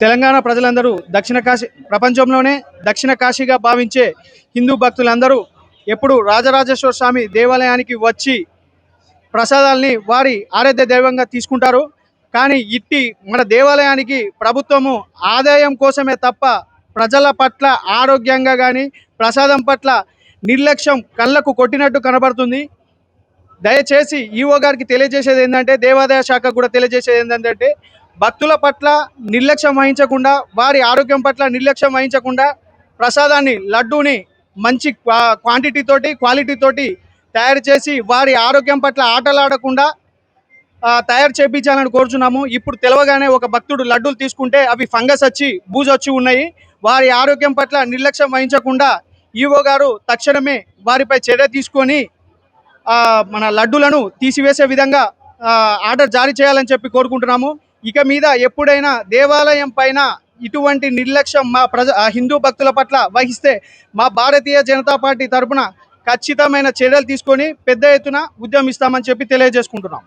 తెలంగాణ ప్రజలందరూ దక్షిణ కాశీ ప్రపంచంలోనే దక్షిణ కాశీగా భావించే హిందూ భక్తులందరూ ఎప్పుడు రాజరాజేశ్వర స్వామి దేవాలయానికి వచ్చి ప్రసాదాల్ని వారి ఆరాధ్య దైవంగా తీసుకుంటారు. కానీ ఇట్టి మన దేవాలయానికి ప్రభుత్వము ఆదాయం కోసమే తప్ప ప్రజల పట్ల ఆరోగ్యంగా కానీ ప్రసాదం పట్ల నిర్లక్ష్యం కళ్ళకు కొట్టినట్టు కనబడుతుంది. దయచేసి ఈఓ గారికి తెలియజేసేది ఏంటంటే దేవాదాయ శాఖ కూడా తెలియజేసేది ఏంటంటే భక్తుల పట్ల నిర్లక్ష్యం వహించకుండా వారి ఆరోగ్యం పట్ల నిర్లక్ష్యం వహించకుండా ప్రసాదాన్ని లడ్డూని మంచి క్వాంటిటీతోటి క్వాంటిటీ తోటి క్వాలిటీ తోటి తయారు చేసి వారి ఆరోగ్యం పట్ల ఆటలాడకుండా తయారు చేయించాలని కోరుచున్నాము. ఇప్పుడు తెలవగానే ఒక భక్తుడు లడ్డూలు తీసుకుంటే అవి ఫంగస్ వచ్చి బూజు వచ్చి ఉన్నాయి. వారి ఆరోగ్యం పట్ల నిర్లక్ష్యం వహించకుండా ఈవో గారు తక్షణమే వారిపై చర్య తీసుకొని మన లడ్డులను తీసివేసే విధంగా ఆర్డర్ జారీ చేయాలని చెప్పి కోరుకుంటున్నాము. ఇక మీద ఎప్పుడైనా దేవాలయం పైన ఇటువంటి నిర్లక్ష్యం మా ప్రజ హిందూ భక్తుల పట్ల వహిస్తే మా భారతీయ జనతా పార్టీ తరఫున ఖచ్చితమైన చర్యలు తీసుకొని పెద్ద ఎత్తున ఉద్యమిస్తామని చెప్పి తెలియజేసుకుంటున్నాం.